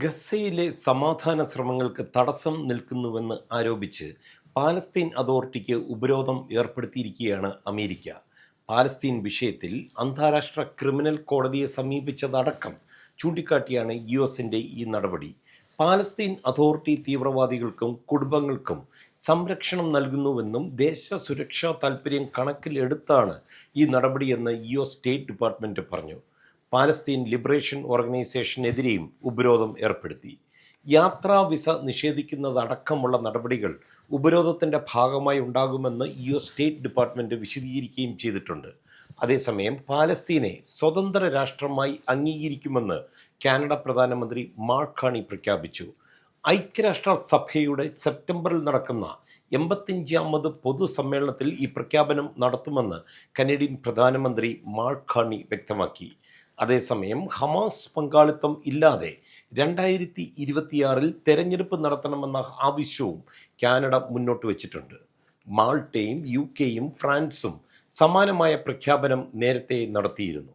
ഗസയിലെ സമാധാന ശ്രമങ്ങൾക്ക് തടസ്സം നിൽക്കുന്നുവെന്ന് ആരോപിച്ച് പാലസ്തീൻ അതോറിറ്റിക്ക് ഉപരോധം ഏർപ്പെടുത്തിയിരിക്കുകയാണ് അമേരിക്ക. പാലസ്തീൻ വിഷയത്തിൽ അന്താരാഷ്ട്ര ക്രിമിനൽ കോടതിയെ സമീപിച്ചതടക്കം ചൂണ്ടിക്കാട്ടിയാണ് യു എസിന്റെ ഈ നടപടി. പാലസ്തീൻ അതോറിറ്റി തീവ്രവാദികൾക്കും കുടുംബങ്ങൾക്കും സംരക്ഷണം നൽകുന്നുവെന്നും ദേശ സുരക്ഷാ താൽപ്പര്യം കണക്കിലെടുത്താണ് ഈ നടപടിയെന്ന് യു എസ് സ്റ്റേറ്റ് ഡിപ്പാർട്ട്മെന്റ് പറഞ്ഞു. പാലസ്തീൻ ലിബറേഷൻ ഓർഗനൈസേഷനെതിരെയും ഉപരോധം ഏർപ്പെടുത്തി. യാത്രാ വിസ നിഷേധിക്കുന്നതടക്കമുള്ള നടപടികൾ ഉപരോധത്തിന്റെ ഭാഗമായി ഉണ്ടാകുമെന്ന് യു എസ് സ്റ്റേറ്റ് ഡിപ്പാർട്ട്മെന്റ് വിശദീകരിക്കുകയും ചെയ്തിട്ടുണ്ട്. അതേസമയം പാലസ്തീനെ സ്വതന്ത്ര രാഷ്ട്രമായി അംഗീകരിക്കുമെന്ന് കാനഡ പ്രധാനമന്ത്രി മാർക്ക് കാണി പ്രഖ്യാപിച്ചു. ഐക്യരാഷ്ട്ര സഭയുടെ സെപ്റ്റംബറിൽ നടക്കുന്ന എൺപത്തിയഞ്ചാമത് പൊതുസമ്മേളനത്തിൽ ഈ പ്രഖ്യാപനം നടത്തുമെന്ന് കനേഡിയൻ പ്രധാനമന്ത്രി മാർക്ക് കാണി വ്യക്തമാക്കി. അതേസമയം ഹമാസ് പങ്കാളിത്തം ഇല്ലാതെ രണ്ടായിരത്തി ഇരുപത്തിയാറിൽ തെരഞ്ഞെടുപ്പ് നടത്തണമെന്ന ആവശ്യവും കാനഡ മുന്നോട്ട് വച്ചിട്ടുണ്ട്. മാൾട്ടയും യു കെയും ഫ്രാൻസും സമാനമായ പ്രഖ്യാപനം നേരത്തെ നടത്തിയിരുന്നു.